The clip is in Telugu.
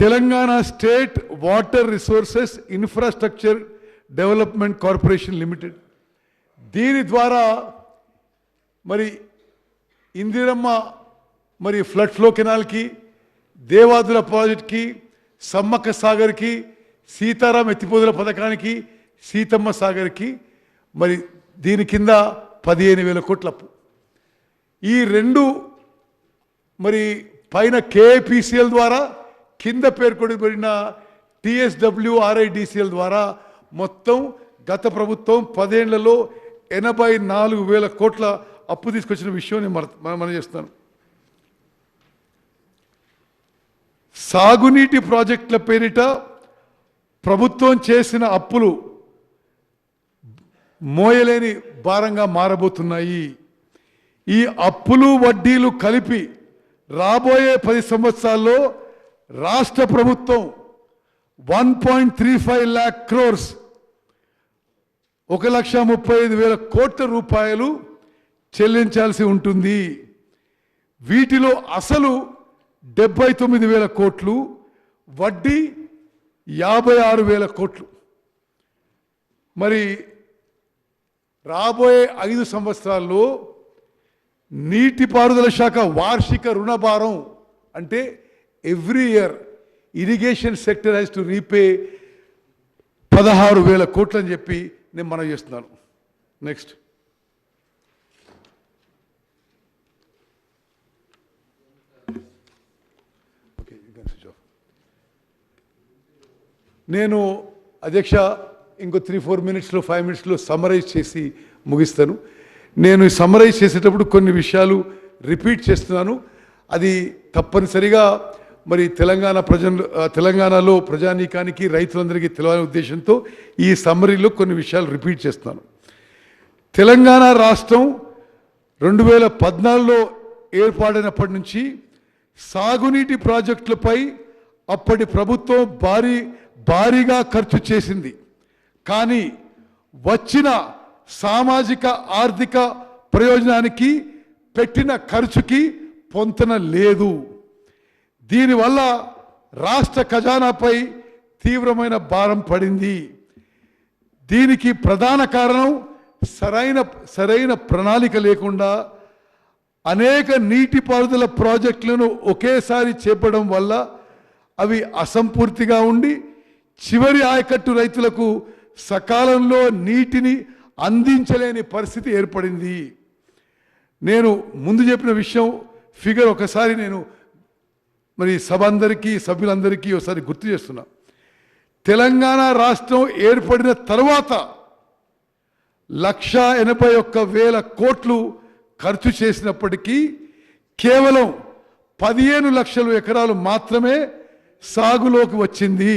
Telangana state water resources infrastructure development corporation limited. దీని ద్వారా మరి ఇందిరమ్మ మరి ఫ్లడ్ ఫ్లో కెనాల్కి దేవాదుల ప్రాజెక్ట్కి సమ్మక్క సాగర్కి సీతారాం ఎత్తిపోదుల పథకానికి సీతమ్మ సాగర్కి మరి దీని కింద పదిహేను వేల కోట్ల అప్పు. ఈ రెండు మరి పైన కేపీసీఎల్ ద్వారా కింద పేర్కొనబడిన టిఎస్డబ్ల్యూఆర్ఐడిసిఎల్ ద్వారా మొత్తం గత ప్రభుత్వం పదేళ్ళలో ఎనభై నాలుగు వేల కోట్ల అప్పు తీసుకొచ్చిన విషయం నేను మన- మన- మనం సాగునీటి ప్రాజెక్టుల పేరిట ప్రభుత్వం చేసిన అప్పులు మోయలేని భారంగా మారబోతున్నాయి. ఈ అప్పులు వడ్డీలు కలిపి రాబోయే పది సంవత్సరాల్లో రాష్ట్ర ప్రభుత్వం one point three five lakh crores ఒక లక్ష ముప్పై ఐదు వేల కోట్ల రూపాయలు చెల్లించాల్సి ఉంటుంది. వీటిలో అసలు డెబ్బై తొమ్మిది వేల కోట్లు వడ్డీ యాభై ఆరు వేల కోట్లు. మరి రాబోయే ఐదు సంవత్సరాల్లో నీటిపారుదల శాఖ వార్షిక రుణభారం అంటే every year irrigation sector has to repay పదహారు వేల కోట్లని చెప్పి నేను మనం చేస్తున్నాను. నెక్స్ట్ నేను అధ్యక్ష ఇంకో త్రీ ఫోర్ మినిట్స్లో ఫైవ్ మినిట్స్లో సమ్మరైజ్ చేసి ముగిస్తాను. నేను సమ్మరైజ్ చేసేటప్పుడు కొన్ని విషయాలు రిపీట్ చేస్తున్నాను. అది తప్పనిసరిగా మరి తెలంగాణ ప్రజలు తెలంగాణలో ప్రజానీకానికి రైతులందరికీ తెలియాలనే ఉద్దేశంతో ఈ సమ్మరీలో కొన్ని విషయాలు రిపీట్ చేస్తున్నాను. తెలంగాణ రాష్ట్రం రెండు వేల పద్నాలుగులో ఏర్పాటైనప్పటి నుంచి సాగునీటి ప్రాజెక్టులపై అప్పటి ప్రభుత్వం భారీ భారీగా ఖర్చు చేసింది. కానీ వచ్చిన సామాజిక ఆర్థిక ప్రయోజనానికి పెట్టిన ఖర్చుకి పొంతన లేదు. దీనివల్ల రాష్ట్ర ఖజానాపై తీవ్రమైన భారం పడింది. దీనికి ప్రధాన కారణం సరైన సరైన ప్రణాళిక లేకుండా అనేక నీటిపారుదల ప్రాజెక్టులను ఒకేసారి చేపడం వల్ల అవి అసంపూర్తిగా ఉండి చివరి ఆయకట్టు రైతులకు సకాలంలో నీటిని అందించలేని పరిస్థితి ఏర్పడింది. నేను ముందు చెప్పిన విషయం ఫిగర్ ఒకసారి నేను మరి సభ అందరికీ సభ్యులందరికీ ఒకసారి గుర్తు చేస్తున్నా. తెలంగాణ రాష్ట్రం ఏర్పడిన తర్వాత లక్ష ఎనభై ఒక్క వేల కోట్లు ఖర్చు చేసినప్పటికీ కేవలం పదిహేను లక్షల ఎకరాలు మాత్రమే సాగులోకి వచ్చింది.